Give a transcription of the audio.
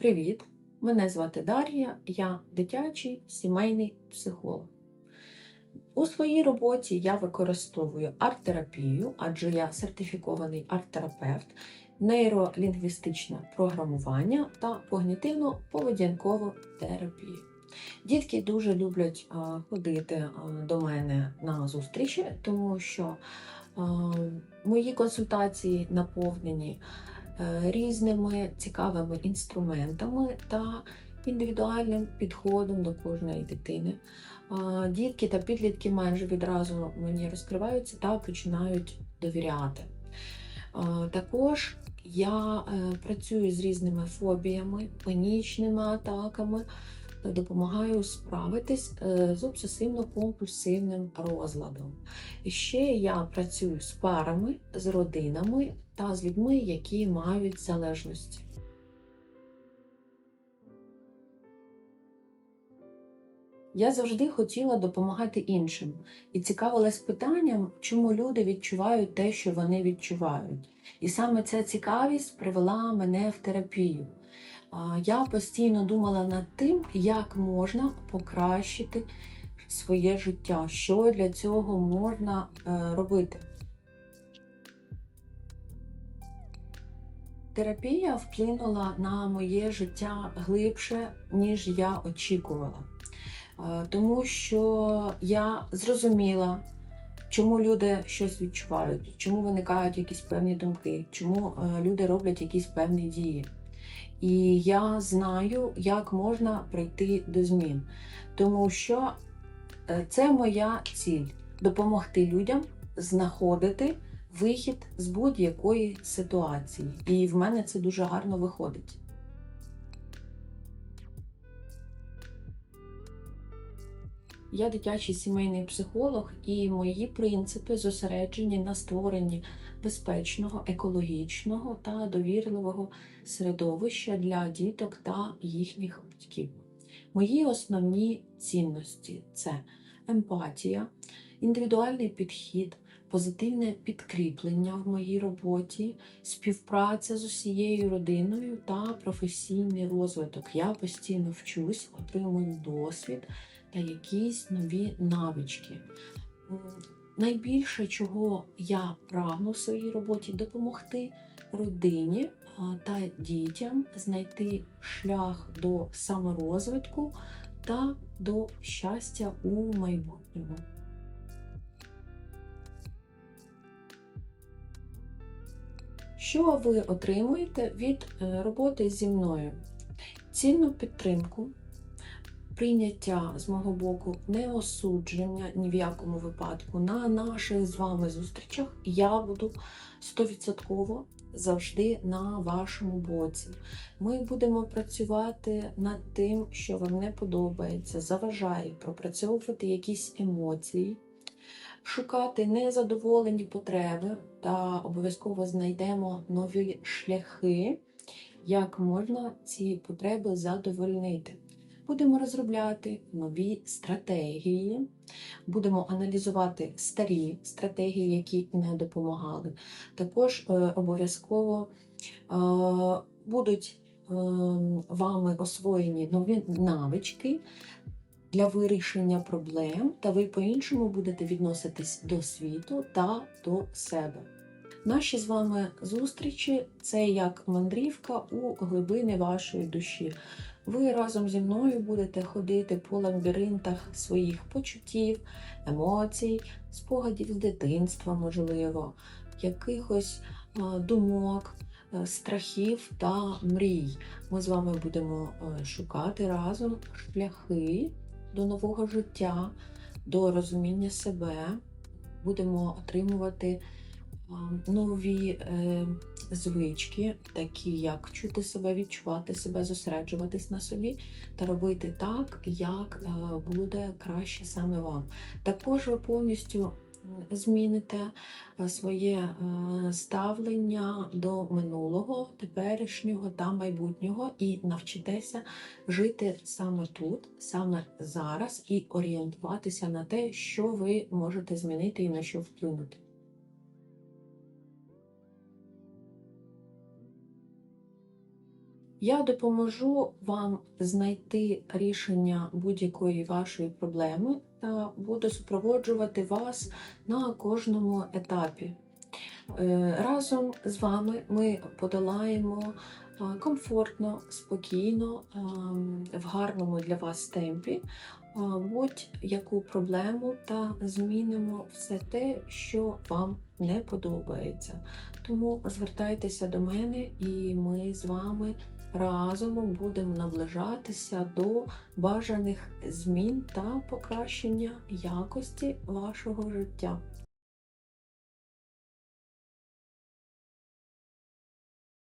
Привіт! Мене звати Дар'я, я дитячий сімейний психолог. У своїй роботі я використовую арт-терапію, адже я сертифікований арт-терапевт, нейролінгвістичне програмування та когнітивно-поведінкову терапію. Дітки дуже люблять ходити до мене на зустрічі, тому що мої консультації наповнені різними цікавими інструментами та індивідуальним підходом до кожної дитини. Дітки та підлітки майже відразу мені розкриваються та починають довіряти. Також я е, працюю з різними фобіями, панічними атаками, та допомагаю справитись е, з обсесивно-компульсивним розладом. Ще я працюю з парами, з родинами та з людьми, які мають залежності. Я завжди хотіла допомагати іншим і цікавилась питанням, чому люди відчувають те, що вони відчувають. І саме ця цікавість привела мене в терапію. Я постійно думала над тим, як можна покращити своє життя, що для цього можна е, робити. Терапія вплинула на моє життя глибше, ніж я очікувала. Е, Тому що я зрозуміла, чому люди щось відчувають, чому виникають якісь певні думки, чому е, люди роблять якісь певні дії. І я знаю, як можна прийти до змін. Тому що е, це моя ціль допомогти людям знаходити вихід з будь-якої ситуації. І в мене це дуже гарно виходить. Я дитячий сімейний психолог, і мої принципи зосереджені на створенні безпечного, екологічного та довірливого середовища для діток та їхніх батьків. Мої основні цінності це емпатія, індивідуальний підхід, позитивне підкріплення в моїй роботі, співпраця з усією родиною та професійний розвиток. Я постійно вчусь, отримую досвід та якісь нові навички. Найбільше, чого я прагну в своїй роботі, допомогти родині та дітям знайти шлях до саморозвитку та до щастя у майбутньому. Що ви отримуєте від е, роботи зі мною? Цінну підтримку, прийняття з мого боку, не осудження ні в якому випадку. На наших з вами зустрічах я буду 100% завжди на вашому боці. Ми будемо працювати над тим, що вам не подобається, заважає пропрацьовувати якісь емоції. Шукати незадоволені потреби та обов'язково знайдемо нові шляхи, як можна ці потреби задовольнити. Будемо розробляти нові стратегії, будемо аналізувати старі стратегії, які не допомагали. Також е, обов'язково е, будуть е, вами освоєні нові навички для вирішення проблем, та ви по-іншому будете відноситись до світу та до себе. Наші з вами зустрічі це як мандрівка у глибини вашої душі. Ви разом зі мною будете ходити по лабіринтах своїх почуттів, емоцій, спогадів з дитинства, можливо, якихось е, думок, е, страхів та мрій. Ми з вами будемо е, шукати разом шляхи до нового життя, до розуміння себе. Будемо отримувати нові е, звички, такі як чути себе, відчувати себе, зосереджуватись на собі та робити так, як е, буде краще саме вам. Також ви повністю зміните е, своє е, ставлення до минулого, теперішнього та майбутнього і навчитеся жити саме тут, саме зараз, і орієнтуватися на те, що ви можете змінити і на що вплинути. Я допоможу вам знайти рішення будь-якої вашої проблеми та буду супроводжувати вас на кожному етапі. Е, Разом з вами ми подолаємо комфортно, спокійно, в гарному для вас темпі будь-яку проблему та змінимо все те, що вам не подобається. Тому звертайтеся до мене, і ми з вами разом будемо наближатися до бажаних змін та покращення якості вашого життя.